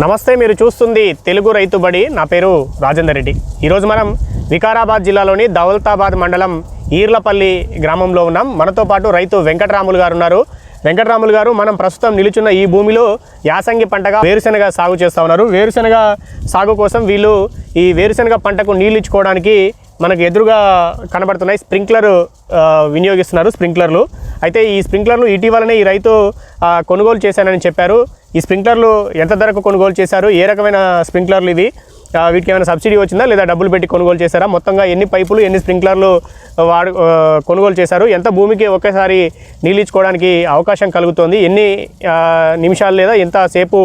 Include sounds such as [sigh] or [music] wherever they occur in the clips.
నమస్తే మీరు చూస్తుంది తెలుగు రైతు బడి. నా పేరు రాజేందర్ రెడ్డి. ఈరోజు మనం వికారాబాద్ జిల్లాలోని దౌలతాబాద్ మండలం ఈర్లపల్లి గ్రామంలో ఉన్నాం. మనతో పాటు రైతు వెంకటరాములు గారు ఉన్నారు. వెంకటరాములు గారు మనం ప్రస్తుతం నిలుచున్న ఈ భూమిలో యాసంగి పంటగా వేరుశనగ సాగు చేస్తూ ఉన్నారు. వేరుశనగ సాగు కోసం వీళ్ళు ఈ వేరుశనగ పంటకు నీళ్ళు ఇచ్చుకోవడానికి మనకు ఎదురుగా కనబడుతున్నాయి స్ప్రింక్లర్ వినియోగిస్తున్నారు స్ప్రింక్లర్లు. అయితే ఈ స్ప్రింక్లర్లు ఇటీవలనే ఈ రైతు కొనుగోలు చేశానని చెప్పారు. ఈ స్ప్రింక్లర్లు ఎంత ధరకు కొనుగోలు చేశారు? ఏ రకమైన స్ప్రింక్లర్లు ఇవి? వీటికి ఏమైనా సబ్సిడీ వచ్చిందా లేదా డబ్బులు పెట్టి కొనుగోలు చేశారా? మొత్తంగా ఎన్ని పైపులు ఎన్ని స్ప్రింక్లర్లు వాడు కొనుగోలు చేశారు? ఎంత భూమికి ఒకేసారి నీళ్ళు ఇచ్చుకోవడానికి అవకాశం కలుగుతోంది? ఎన్ని నిమిషాలు లేదా ఎంత సేపు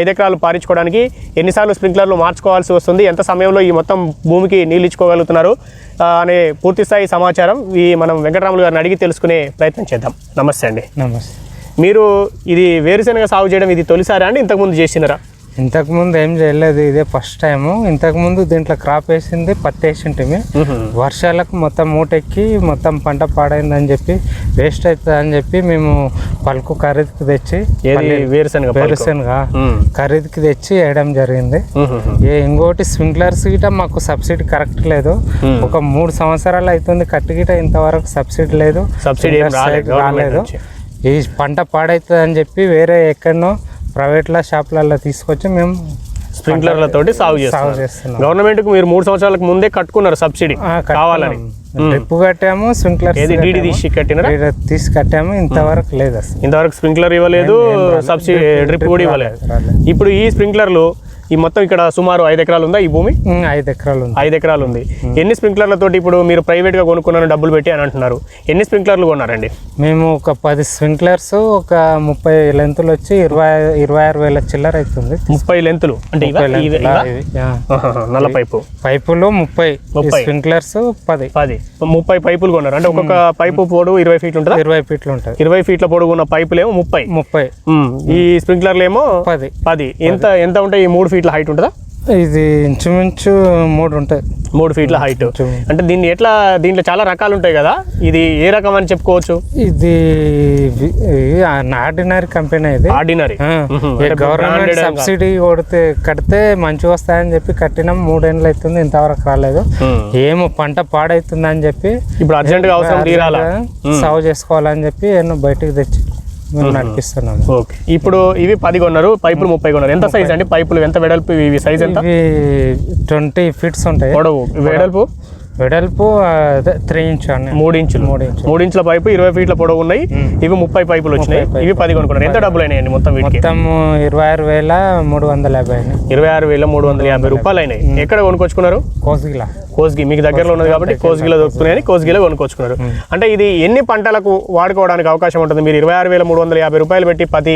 ఐదు ఎకరాలు పారించుకోవడానికి ఎన్నిసార్లు స్ప్రింక్లర్లు మార్చుకోవాల్సి వస్తుంది? ఎంత సమయంలో ఈ మొత్తం భూమికి నీళ్ళు ఇచ్చుకోగలుగుతున్నారు ఆ, అనే పూర్తి స్థాయి సమాచారం ఈ మనం వెంకటరాములు గారిని అడిగి తెలుసుకునే ప్రయత్నం చేద్దాం. నమస్తే అండి. నమస్తే. మీరు ఇది వేరుశనగ సాగు చేయడం ఇది తొలిసారా అండి? ఇంతకుముందు చేసినారా? ఇంతకుముందు ఏం చేయలేదు ఇదే ఫస్ట్ టైం ఇంతకుముందు దీంట్లో క్రాప్ వేసింది పత్తి వేసింటిమి. వర్షాలకు మొత్తం మూటెక్కి మొత్తం పంట పాడైందని చెప్పి వేస్ట్ అవుతుంది అని చెప్పి మేము పలుకు ఖరీదుకి తెచ్చి వేరుశనగ? వేరుశనగ. ఖరీదుకి తెచ్చి వేయడం జరిగింది. ఇంకోటి స్ప్రింక్లర్స్ గిట మాకు సబ్సిడీ కరెక్ట్ లేదు. ఒక మూడు సంవత్సరాలు అవుతుంది కట్టి గిట ఇంతవరకు సబ్సిడీ లేదు. సబ్సిడీ రాలేదు. ఈ పంట పాడవుతుంది అని చెప్పి వేరే ఎక్కడనో ప్రైవేట్లో షాపులలో తీసుకొచ్చి మేము స్ప్రింక్లర్లతోటి సాగు చేస్తున్నాం. గవర్నమెంట్కు మీరు మూడు సంవత్సరాలకు ముందే కట్టుకున్నారు సబ్సిడీ. కావాలని. డ్రిప్ కట్టాము స్ప్రింక్లర్ ఏది డీడీ తీసి కట్టినారా? తీసి కట్టాము ఇంతవరకు లేదు ఇంతవరకు స్ప్రింక్లర్ ఇవ్వలేదు సబ్సిడీ డ్రిప్ కూడా ఇవ్వలేదు. ఇప్పుడు ఈ స్ప్రింక్లర్లు ఈ మొత్తం ఇక్కడ సుమారు ఐదు ఎకరాలు ఉందా ఈ భూమి? ఐదు ఎకరాలు ఉంది. ఐదు ఎకరాలు ఉంది. ఎన్ని స్ప్రింక్లర్లతోటి ఇప్పుడు మీరు ప్రైవేట్గా కొనుక్కున్నాను డబ్బులు పెట్టి అని అంటున్నారు. ఎన్ని స్ప్రింక్లర్లు కొన్నారండి? మేము ఒక పది స్ప్రింక్లర్స్ ఒక ముప్పై లెంతులు వచ్చి ఇరవై ఇరవై ఆరు వేల చిల్లర అవుతుంది. ముప్పై లెంతులు. అంటే? ముప్పై నల్ల పైపు. పైపులు ముప్పై. ముప్పై. స్ప్రింక్లర్స్ పది. పది. ముప్పై పైపులు కొన్నారు. అంటే ఒక్కొక్క పైపు పొడవు ఇరవై ఫీట్లు ఉంటుందా? ఇరవై ఫీట్లు ఉంటుంది. ఇరవై ఫీట్ల పొడవు ఉన్న పైపులేమో ముప్పై. ముప్పై. ఉమ్, ఈ స్ప్రింక్లర్లు ఏమో పది. పది. ఎంత ఎంత ఉంటాయి ఈ మూడు ఫీట్ల హైట్ ఉంటుందా? ఇది ఇంచుమించు మూడు ఉంటాయి. మూడు ఫీట్ల హైట్ అంటే దీన్ని ఎట్లా దీంట్లో చాలా రకాలు ఉంటాయి కదా? ఇది ఏ రకం అని చెప్పుకోవచ్చు? ఇది ఆర్డినరీ కంపెనీ ఇది. ఆర్డినరీ గవర్నమెంట్ సబ్సిడీ కొడితే కడితే మంచిగా వస్తాయని చెప్పి కట్టినాం. మూడేళ్ళు అవుతుంది ఇంతవరకు రాలేదు. ఏమో పంట పాడైతుంది అని చెప్పి ఇప్పుడు అర్జెంట్గా అవసరం తీరాలా? సాగు చేసుకోవాలని చెప్పి ఎన్నో బయటికి తెచ్చి నడిపిస్తున్నాము. ఓకే. ఇప్పుడు ఇవి పది కొన్నారు పైపులు ముప్పై కొన్నారు. ఎంత సైజ్ అండి పైపులు? ఎంత వెడల్పు ఇవి? సైజ్ ఎంత? ట్వంటీ ఫీట్స్ ఉంటాయి. పొడవు. వెడల్పు? వెడల్పు త్రీ ఇంచ్ మూడు ఇంచులు. మూడు ఇంచులు. మూడు ఇంచుల పైపు ఇరవై ఫీట్ల పొడవు ఉన్నాయి. ఇవి ముప్పై పైపులు వచ్చినాయి. ఇవి పది కొనుక్కున్నారు. ఎంత డబ్బులు అయినాయండి మొత్తం వీటికి? మొత్తం ఇరవై ఆరు వేల మూడు వందల యాభై ఇరవై ఆరు వేల మూడు వందల యాభై రూపాయలు అయినాయి. ఎక్కడ కొనుక్కొచ్చుకున్నారు కోసిగిలా. కోస్గి. మీకు దగ్గరలో ఉన్నది కాబట్టి కోస్గిలో దొరుకుతున్నాయని కోస్గిలో కొనుక్కొచ్చుకున్నారు అంటే ఇది ఎన్ని పంటలకు వాడుకోవడానికి అవకాశం ఉంటుంది? మీరు ఇరవై ఆరు వేల మూడు వందల యాభై రూపాయలు పెట్టి పది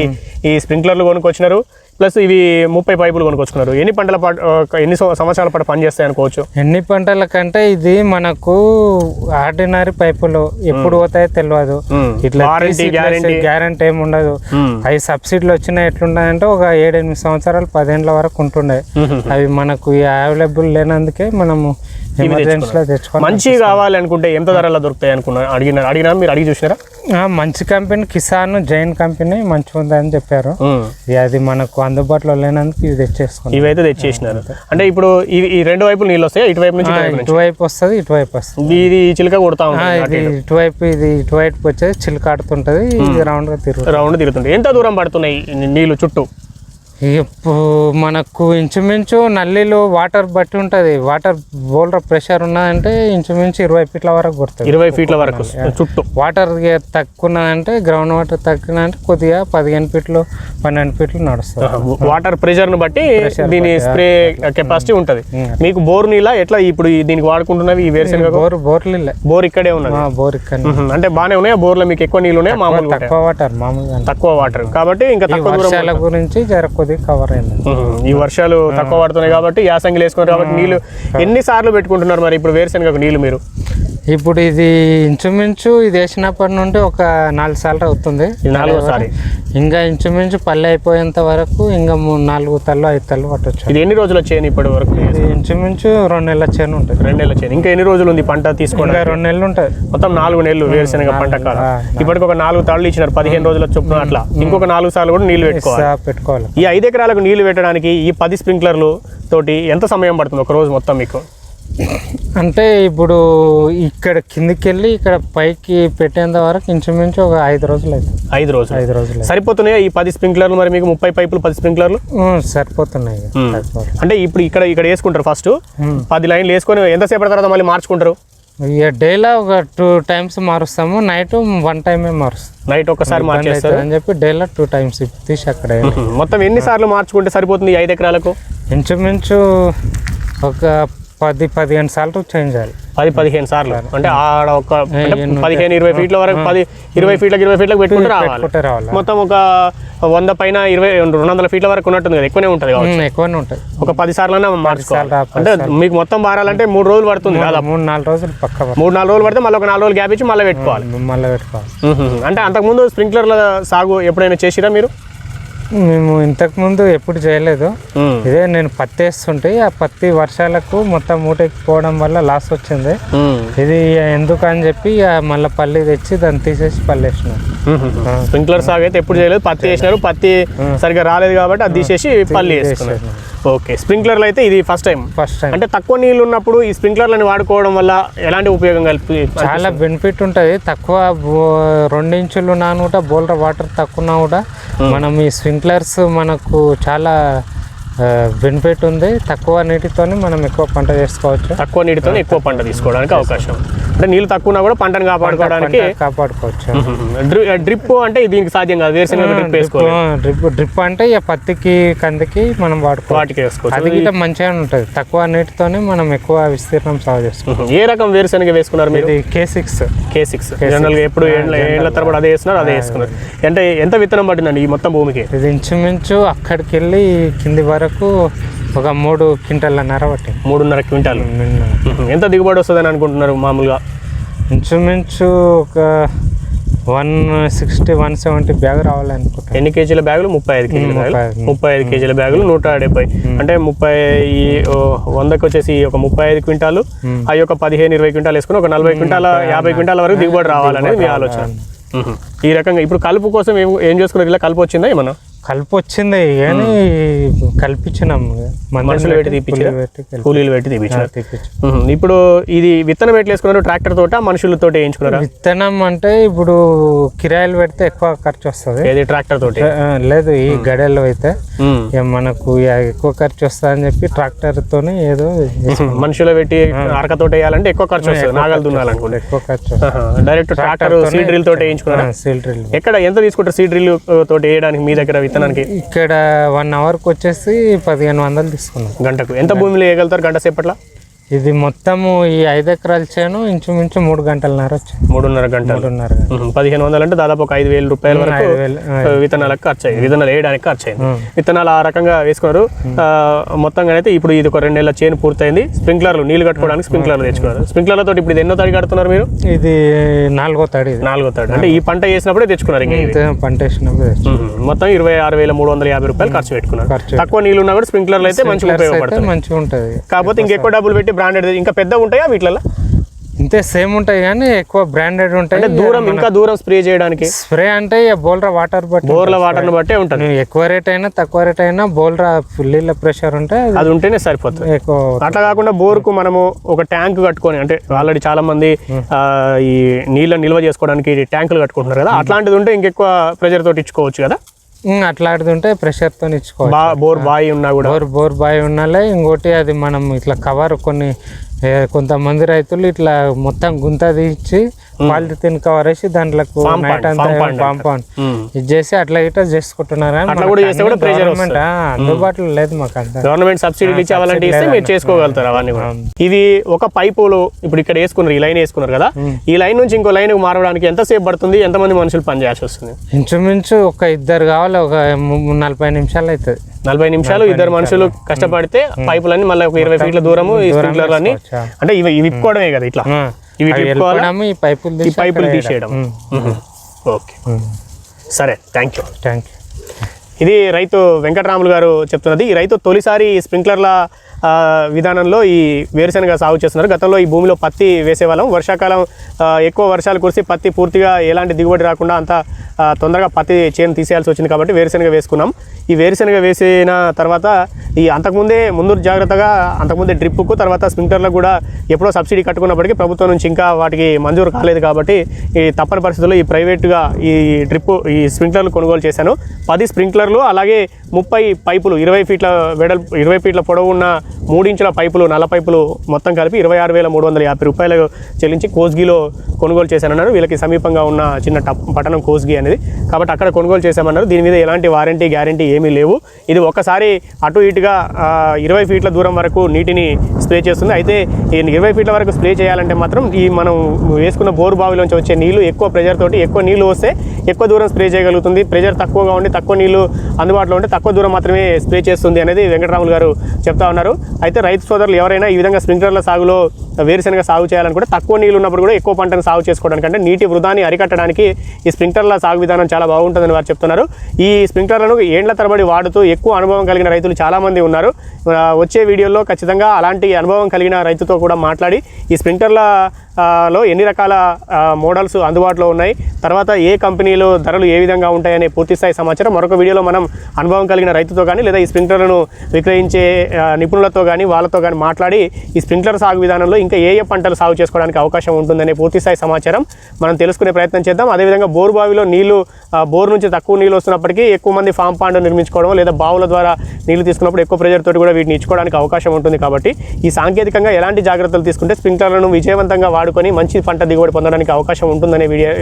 ఈ స్ప్రింక్లర్లు కొనుక్కొచ్చినారు ప్లస్ ఇవి ముప్పై పైపులు కొనుక్కొచ్చుకున్నారు ఎన్ని పంటల పాటు ఎన్ని సంవ- సంవత్సరాల పాటు పనిచేస్తాయి అనుకోవచ్చు ఎన్ని పంటల కంటే ఇది మనకు ఆర్డినరీ పైపులు ఎప్పుడు పోతాయో తెలియదు. ఇట్లా. గ్యారంటీ ఏమి ఉండదు. అవి సబ్సిడీలు వచ్చినా ఎట్లుంటాయంటే ఒక ఏడెనిమిది సంవత్సరాలు పదేళ్ళ వరకు ఉంటుండే. అవి మనకు అవైలబుల్ లేనందుకే మనము మంచి కావాలి అనుకుంటే ఎంత ధరలో దొరుకుతాయి అనుకున్నారు అడిగినారు అడిగినా మీరు అడిగి చూసినారా? ఆ, మంచి కంపెనీ కిసాన్ జైన్ కంపెనీ మంచిగా ఉందని చెప్పారు. అది మనకు అందుబాటులో లేనందుకు ఇది తెచ్చేసుకున్నాం ఇవైతే తెచ్చేసినారు. అంటే ఇప్పుడు ఇవి ఈ రెండు వైపులు నీళ్ళు వస్తాయి? ఇటువైపు నుంచి ఇటువైపు వస్తుంది ఇటువైపు వస్తుంది. ఇది- చిలుక కొడతా ఉంటుంది ఇది ఇటువైపు ఇది ఇటువైపు వచ్చేది చిలుకాడుతుంటది ఇది రౌండ్గా తిరుగుతుంది. రౌండ్ తిరుగుతుంది ఎంత దూరం పడుతున్నాయి నీళ్ళు చుట్టూ? ఇప్పుడు మనకు ఇంచుమించు నల్లిలో వాటర్ బట్టి ఉంటది. వాటర్ బోల్డర్ ప్రెషర్ ఉన్నదంటే ఇంచుమించు ఇరవై ఫీట్ల వరకు కొడుతుంది. ఇరవై ఫీట్ల వరకు చుట్టూ. వాటర్ తక్కువ ఉన్నదంటే గ్రౌండ్ వాటర్ తక్కువ అంటే కొద్దిగా పదిహేను ఫీట్లు పన్నెండు ఫీట్లు నడుస్తుంది. వాటర్ ప్రెషర్ను బట్టి దీని స్ప్రే కెపాసిటీ ఉంటది. మీకు బోర్ నీళ్ళ? ఎట్లా ఇప్పుడు దీనికి వాడుకుంటున్నవి ఈ వేరుశనగ బోర్ బోర్లు ఇల్లే. బోర్ ఇక్కడే ఉన్నది. ఆ, బోర్ ఇక్కడ. అంటే బాగానే ఉన్నాయా? బోర్లో మీకు ఎక్కువ నీళ్ళు ఉన్నాయా? మామూలుగా ఉంటాయా? తక్కువ వాటర్ మామూలుగా తక్కువ వాటర్. కాబట్టి ఇంకా తక్కువ గురించి జర కొద్దిగా కవర్ అయింది. ఈ వర్షాలు తక్కువ పడుతున్నాయి కాబట్టి యాసంగిలు వేసుకున్నారు కాబట్టి నీళ్ళు ఎన్ని సార్లు పెట్టుకుంటున్నారు మరి? ఇప్పుడు వేరుశనగకు నీళ్ళు మీరు? ఇప్పుడు ఇది ఇంచుమించు ఇది వేసినప్పటి నుండి ఒక నాలుగు సార్లు అవుతుంది. ఇది నాలుగోసారి ఇంకా ఇంచుమించు పల్లె అయిపోయేంత వరకు ఇంకా మూడు నాలుగు తల్లు ఐదు తల్లు పట్టొచ్చు. ఇది ఎన్ని రోజులు వచ్చాయి ఇప్పటి వరకు ఇది ఇంచుమించు రెండు నెలల చేను ఉంటుంది. రెండు నెలలు వచ్చాయి ఇంకా ఎన్ని రోజులు ఉంది పంట తీసుకోవడం రెండు నెలలు ఉంటుంది. మొత్తం నాలుగు నెలలు వేరుశనగ పంట కాలం. ఇప్పటికి ఒక నాలుగు తాళ్ళు ఇచ్చినారు. పదిహేను రోజుల చొప్పున అట్లా. ఇంకొక నాలుగు సార్లు కూడా నీళ్ళు పెట్టుకోవాలి. పెట్టుకోవాలి. ఈ ఐదు ఎకరాలకు నీళ్ళు పెట్టడానికి ఈ పది స్ప్రింక్లర్లు తోటి ఎంత సమయం పడుతుంది ఒక రోజు మొత్తం మీకు? అంటే ఇప్పుడు ఇక్కడ కిందికి వెళ్ళి ఇక్కడ పైకి పెట్టేంత వరకు ఇంచుమించు ఒక ఐదు రోజులు అవుతుంది ఐదు రోజులు. ఐదు రోజులు. సరిపోతున్నాయా ఈ పది స్ప్రింక్లర్లు మరి మీకు ముప్పై పైపులు పది స్ప్రింక్లర్లు? సరిపోతున్నాయి. అంటే ఇప్పుడు ఇక్కడ ఇక్కడ వేసుకుంటారు ఫస్ట్. పది లైన్లు వేసుకొని ఎంతసేపు తర్వాత మళ్ళీ మార్చుకుంటారు? ఇక డేలో ఒక టూ టైమ్స్ మారుస్తాము నైట్ వన్ టైమే మారుస్తాం. నైట్ ఇబ్బంది మార్చేస్తారు? అని చెప్పి డేలో టూ టైమ్స్ తీసి అక్కడ. [laughs] మొత్తం ఎన్ని సార్లు మార్చుకుంటే సరిపోతుంది ఐదు ఎకరాలకు ఇంచుమించు ఒక పది పదిహేను సార్లు చేంజ్ చేయాలి. పది పదిహేను సార్లు? అంటే ఆడ ఒక పదిహేను ఇరవై ఫీట్ల వరకు పది ఇరవై ఫీట్లకు ఇరవై ఫీట్లకు పెట్టుకుంటే రావాలి. మొత్తం ఒక వంద పైన ఇరవై రెండు వందల ఫీట్ల వరకు ఉన్నట్టుంది కదా ఎక్కువనే ఉంటుంది కావచ్చు. ఎక్కువనే ఉంటుంది. ఒక పది సార్లు మార్చుకోవాలి అంటే మీకు మొత్తం మారాలంటే మూడు రోజులు పడుతుంది కదా మూడు నాలుగు రోజులు పక్క మూడు నాలుగు రోజులు పడితే మళ్ళీ ఒక నాలుగు రోజులు గ్యాప్ ఇచ్చి మళ్ళీ పెట్టుకోవాలి. మళ్ళీ పెట్టుకోవాలి. అంటే అంతకుముందు స్ప్రింక్లర్ల సాగు ఎప్పుడైనా చేసిరా మీరు? మేము ఇంతకు ముందు ఎప్పుడు చేయలేదు. ఇదే నేను పత్తి వేస్తుంటే ఆ పత్తి వర్షాలకు మొత్తం మూటెక్కిపోవడం వల్ల లాస్ వచ్చింది. ఇది ఎందుకు అని చెప్పి మళ్ళీ పల్లి తెచ్చి దాన్ని తీసేసి పల్లి వేసినాం. స్ప్రింక్లర్ సాగు అయితే ఎప్పుడు చేయలేదు. పత్తి వేసినారు. పత్తి సరిగ్గా రాలేదు కాబట్టి అది తీసేసి పల్లి వేసుకున్నారు. ఓకే. స్ప్రింక్లర్లు అయితే ఇది ఫస్ట్ టైం. First time. అంటే తక్కువ నీళ్ళు ఉన్నప్పుడు ఈ స్ప్రింక్లర్లను వాడుకోవడం వల్ల ఎలాంటి ఉపయోగం కలిపి చాలా బెనిఫిట్ ఉంటుంది. తక్కువ బో- రెండు ఇంచులు నాను కూడా బోల్డర్ వాటర్ తక్కువ కూడా మనం ఈ స్ప్రింక్లర్స్ మనకు చాలా బెనిఫిట్ ఉంది. తక్కువ నీటితోని మనం ఎక్కువ పంట చేసుకోవచ్చు. తక్కువ నీటితో ఎక్కువ పంట తీసుకోవడానికి అవకాశం అంటే నీళ్ళు తక్కువ కూడా పంటను కాపాడుకోవడానికి కాపాడుకోవచ్చు. డ్రిప్ అంటే దీనికి సాధ్యం కాదు. వేరుశనగ డ్రిప్ వేసుకోవాలి. డ్రిప్ డ్రిప్ అంటే ఇక పత్తికి కందికి మనం వాడుకోవాలి వాటికి వేసుకోవచ్చు. అది కూడా మంచిగా ఉంటుంది. తక్కువ నీటితోనే మనం ఎక్కువ విస్తీర్ణం సాగు చేసుకోవాలి ఉహు. ఏ రకం వేరుశనగ వేసుకున్నారు మీరు? ఇది కే సిక్స్ కే సిక్స్ జనరల్గా ఎప్పుడు ఏళ్ళ ఏళ్ళ తరబడి అదే వేస్తున్నారు అదే వేసుకున్నారు. అంటే ఎంత విత్తనం పట్టిందండి ఈ మొత్తం భూమికి? ఇది ఇంచుమించు అక్కడికి వెళ్ళి కింది వరకు ఒక మూడు క్వింటల్లన్నర పట్టింది మూడున్నర క్వింటాలు. ఎంత దిగుబడి వస్తుందని అనుకుంటున్నారు మామూలుగా? ఇంచుమించు ఒక one sixty one seventy bag రావాలనుకుంటాను ఎన్ని కేజీల బ్యాగులు? ముప్పై ఐదు కేజీల ముప్పై బ్యాగులు. ఐదు. ముప్పై ఐదు కేజీల బ్యాగులు నూట డెబ్బై అంటే ముప్పై వందకి వచ్చేసి ఒక ముప్పై ఐదు క్వింటాలు. అవి ఒక పదిహేను ఇరవై క్వింటాలు వేసుకుని ఒక నలభై క్వింటాల యాభై క్వింటాల వరకు దిగుబడి రావాలనేది మీ ఆలోచన. ఈ రకంగా ఇప్పుడు కలుపు కోసం ఏం ఏం చేసుకున్నారు? ఇలా కలుపు వచ్చిందా ఏమన్నా? కలుపు వచ్చింది కానీ కల్పించినాం. మనుషులు పెట్టి పెట్టి, పెట్టి కలిపి- కూలీలు పెట్టి తీపించారు. ఇప్పుడు ఇది విత్తనం ఎట్లా వేసుకున్నారు? ట్రాక్టర్ తోట? మనుషులతో వేయించుకున్నారా? విత్తనం అంటే ఇప్పుడు కిరాయిలు పెడితే ఎక్కువ ఖర్చు వస్తుంది. ఏది? ట్రాక్టర్ తోటి? లేదు ఈ గడెల్లో అయితే. మనకు ఎక్కువ ఖర్చు వస్తుంది అని చెప్పి ట్రాక్టర్తోనే ఏదో మనుషులు పెట్టి అరకతోట వేయాలంటే ఎక్కువ ఖర్చు వస్తుంది. నాగలు దున్నాలనుకుంటే. ఎక్కువ ఖర్చు. డైరెక్ట్ ట్రాక్టర్ సీడ్ డ్రిల్ తోటి వేయించుకున్నారా? Seal drill. ఎక్కడ ఎంత తీసుకుంటారు సీడ్ డ్రిల్ తోటి వేయడానికి మీ దగ్గర విత్తనానికి? ఇక్కడ వన్ అవర్కి వచ్చేసి పదిహేను వందలు తీసుకున్నాం. గంటకు. ఎంత భూమిలో వేయగలుగుతారు గంట సేపట్ల? ఇది మొత్తము ఈ ఐదు ఎకరాల చేను ఇంచుమించు మూడు గంటలన్నర వచ్చింది మూడున్నర గంటలు. మూడున్నర. పదిహేను వందలు అంటే దాదాపు ఒక ఐదు వేల రూపాయల వరకు విత్తనాలకు ఖర్చు అయ్యింది విత్తనాలు వేయడానికి ఖర్చు అయింది. విత్తనాలు ఆ రకంగా వేసుకున్నారు. మొత్తంగా అయితే ఇప్పుడు ఇది ఒక రెండు నెలల చేను పూర్తయింది. స్ప్రింక్లర్లు నీళ్ళు కట్టుకోవడానికి స్ప్రింక్లర్లు తెచ్చుకున్నారు. స్ప్రింక్లర్లతో ఇప్పుడు ఇది ఎన్నో తడి కడుతున్నారు మీరు? ఇది నాలుగో తడి నాలుగో తడి. అంటే ఈ పంట వేసినప్పుడే తెచ్చుకున్నారు ఇంకా పంట వేసినప్పుడు. మొత్తం ఇరవై ఆరు వేల మూడు వందల యాభై రూపాయలు ఖర్చు పెట్టుకున్నారు. తక్కువ నీళ్ళు ఉన్నా కూడా స్ప్రింక్లర్లు అయితే మంచిగా ఉపయోగపడతాయి. మంచిగా ఉంటుంది కాకపోతే ఇంకెక్కువ డబ్బులు పెట్టి బ్రాండెడ్ ఇంకా పెద్దగా ఉంటాయా వీటిలలో ఇంతే సేమ్ ఉంటాయి కానీ ఎక్కువ బ్రాండెడ్ ఉంటాయి. అంటే దూరం ఇంకా దూరం స్ప్రే చేయడానికి? స్ప్రే అంటే బోల్రా వాటర్ బట్టి బోర్ల వాటర్ని బట్టే ఉంటుంది. ఎక్కువ రేట్ అయినా తక్కువ రేట్ అయినా బోల్రా నీళ్ళ ప్రెషర్ ఉంటే అది ఉంటేనే సరిపోతుంది. ఎక్కువ అట్లా కాకుండా బోరుకు మనము ఒక ట్యాంక్ కట్టుకొని అంటే ఆల్రెడీ చాలా మంది ఆ, ఈ నీళ్ళ నిల్వ చేసుకోవడానికి ట్యాంకులు కట్టుకుంటున్నారు కదా అట్లాంటిది ఉంటే ఇంకెక్కువ ప్రెజర్ తోటి ఇచ్చుకోవచ్చు కదా? అట్లాంటిది ఉంటే ప్రెషర్తో ఇచ్చుకోవాలి బోర్ బాయి ఉన్నా కూడా. బోర్ బోర్ బాయ్ ఉన్నాలే ఇంకోటి అది మనం ఇట్లా కవర్ కొన్ని కొంతమంది రైతులు ఇట్లా మొత్తం గుంత తీసి పాలిథిన్ కవర్ వేసి దాంట్లో నైట్ అంతా కాంపౌండ్ ఉమ్. ఇది చేసి అట్లా ఇట్లా చేసుకుంటున్నారు government, ఆ, అందుబాటులో లేదు మాకు అంతా. గవర్నమెంట్ సబ్సిడీలు ఇచ్చి అలాంటి ఇస్తే మీరు చేసుకోగలుగుతారు అవన్నీ కూడా. ఇది ఒక పైపులు ఇప్పుడు ఇక్కడ వేసుకున్నారు ఈ లైన్ వేసుకున్నారు కదా. ఈ లైన్ నుంచి ఇంకో లైన్ మారడానికి ఎంతసేపు పడుతుంది ఎంతమంది మనుషులు పని చేయాల్సి వస్తుంది? ఇంచుమించు ఒక ఇద్దరు కావాలి ఒక నలభై నిమిషాలు అవుతుంది నలభై నిమిషాలు ఇద్దరు మనుషులు కష్టపడితే పైపులన్నీ మళ్ళీ ఒక ఇరవై ఫీట్ల దూరము ఈ స్ప్రింక్లర్లు అన్ని వేసుకోవచ్చా? అంటే ఇవి ఇవి ఇప్పుకోవడమే కదా ఇట్లా. ఇవి ఈ పైపులు ఈ పైపులు తీసేయడం. ఓకే. సరే థ్యాంక్ యూ థ్యాంక్ యూ ఇది రైతు వెంకటరాములు గారు చెప్తున్నది. ఈ రైతు తొలిసారి స్ప్రింక్లర్ల విధానంలో ఈ వేరుశనగ సాగు చేస్తున్నారు. గతంలో ఈ భూమిలో పత్తి వేసేవాళ్ళం. వర్షాకాలం ఎక్కువ వర్షాలు కురిసి పత్తి పూర్తిగా ఎలాంటి దిగుబడి రాకుండా అంత తొందరగా పత్తి చేను తీసేయాల్సి వచ్చింది కాబట్టి వేరుశనగ వేసుకున్నాం. ఈ వేరుశనగ వేసిన తర్వాత ఈ అంతకుముందే ముందు జాగ్రత్తగా అంతకుముందే డ్రిప్పుకు తర్వాత స్ప్రింక్లర్లకు కూడా ఎప్పుడో సబ్సిడీ కట్టుకున్నప్పటికీ ప్రభుత్వం నుంచి ఇంకా వాటికి మంజూరు కాలేదు కాబట్టి ఈ తప్పని పరిస్థితుల్లో ఈ ప్రైవేట్గా ఈ డ్రిప్ ఈ స్ప్రింక్లర్లు కొనుగోలు చేశాను. పది స్ప్రింక్లర్లు అలాగే ముప్పై పైపులు ఇరవై ఫీట్ల వెడల్ ఇరవై ఫీట్ల పొడవు ఉన్న మూడించుల పైపులు నల్ల పైపులు మొత్తం కలిపి ఇరవై ఆరు వేల మూడు వందల యాభై రూపాయలు చెల్లించి కోస్గిలో కొనుగోలు చేశానన్నారు. వీళ్ళకి సమీపంగా ఉన్న చిన్న టప్ పట్టణం కోస్గి అనేది. కాబట్టి అక్కడ కొనుగోలు చేశామన్నారు. దీని మీద ఎలాంటి వారంటీ గ్యారంటీ ఏమీ లేవు. ఇది ఒక్కసారి అటు ఇటుగా ఇరవై ఫీట్ల దూరం వరకు నీటిని స్ప్రే చేస్తుంది. అయితే ఈ ఇరవై ఫీట్ల వరకు స్ప్రే చేయాలంటే మాత్రం ఈ మనం వేసుకున్న బోరు బావిలోంచి వచ్చే నీళ్ళు ఎక్కువ ప్రెజర్ తోటి ఎక్కువ నీళ్ళు వస్తే ఎక్కువ దూరం స్ప్రే చేయగలుగుతుంది. ప్రెజర్ తక్కువగా ఉండి తక్కువ నీళ్ళు అందుబాటులో ఉంటే తక్కువ దూరం మాత్రమే స్ప్రే చేస్తుంది అనేది వెంకటరాములు గారు చెప్తా ఉన్నారు. అయితే రైతు సోదరులు ఎవరైనా ఈ విధంగా స్ప్రింక్లర్ల సాగులో వేరుశనగ సాగు చేయాలనుకుంటే తక్కువ నీళ్ళు ఉన్నప్పుడు కూడా ఎక్కువ పంటను సాగు చేసుకోవడానికి అంటే నీటి వృధాని అరికట్టడానికి ఈ స్ప్రింక్లర్ల సాగు విధానం చాలా బాగుంటుందని వారు చెప్తున్నారు. ఈ స్ప్రింక్లర్లను ఏండ్ల తరబడి వాడుతూ ఎక్కువ అనుభవం కలిగిన రైతులు చాలామంది ఉన్నారు. వచ్చే వీడియోలో ఖచ్చితంగా అలాంటి అనుభవం కలిగిన రైతుతో కూడా మాట్లాడి ఈ స్ప్రింక్లర్ల లో ఎన్ని రకాల మోడల్స్ అందుబాటులో ఉన్నాయి తర్వాత ఏ కంపెనీలో ధరలు ఏ విధంగా ఉంటాయనే పూర్తిస్థాయి సమాచారం మరొక వీడియోలో మనం అనుభవం కలిగిన రైతుతో కానీ లేదా ఈ స్ప్రింక్లర్లను విక్రయించే నిపుణులతో కానీ వాళ్ళతో కానీ మాట్లాడి ఈ స్ప్రింక్లర్ సాగు విధానంలో ఇంకా ఏ ఏ పంటలు సాగు చేసుకోవడానికి అవకాశం ఉంటుందనే పూర్తి స్థాయి సమాచారం మనం తెలుసుకునే ప్రయత్నం చేద్దాం. అదేవిధంగా బోరు బావిలో నీళ్ళు బోర్ నుంచి తక్కువ నీళ్ళు వస్తున్నప్పటికీ ఎక్కువ మంది ఫామ్ పాండ్ నిర్మించుకోవడం లేదా బావుల ద్వారా నీళ్ళు తీసుకున్నప్పుడు ఎక్కువ ప్రెజర్ తోటి కూడా వీటిని ఇచ్చుకోవడానికి అవకాశం ఉంటుంది కాబట్టి ఈ సాంకేతికంగా ఎలాంటి జాగ్రత్తలు తీసుకుంటే స్ప్రింక్లర్లను విజయవంతంగా వాడుకొని మంచి పంట దిగుబడి పొందడానికి అవకాశం ఉంటుందనే వీడియో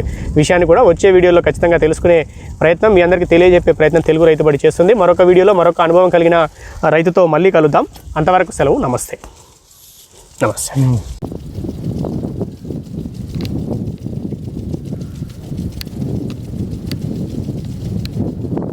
విషయాన్ని కూడా వచ్చే వీడియోలో ఖచ్చితంగా తెలుసుకునే ప్రయత్నం మీ అందరికీ తెలియజెప్పే ప్రయత్నం తెలుగు రైతుబడి చేస్తుంది. మరొక వీడియోలో మరొక అనుభవం కలిగిన రైతుతో మళ్ళీ కలుద్దాం. అంతవరకు సెలవు. నమస్తే. నమస్తే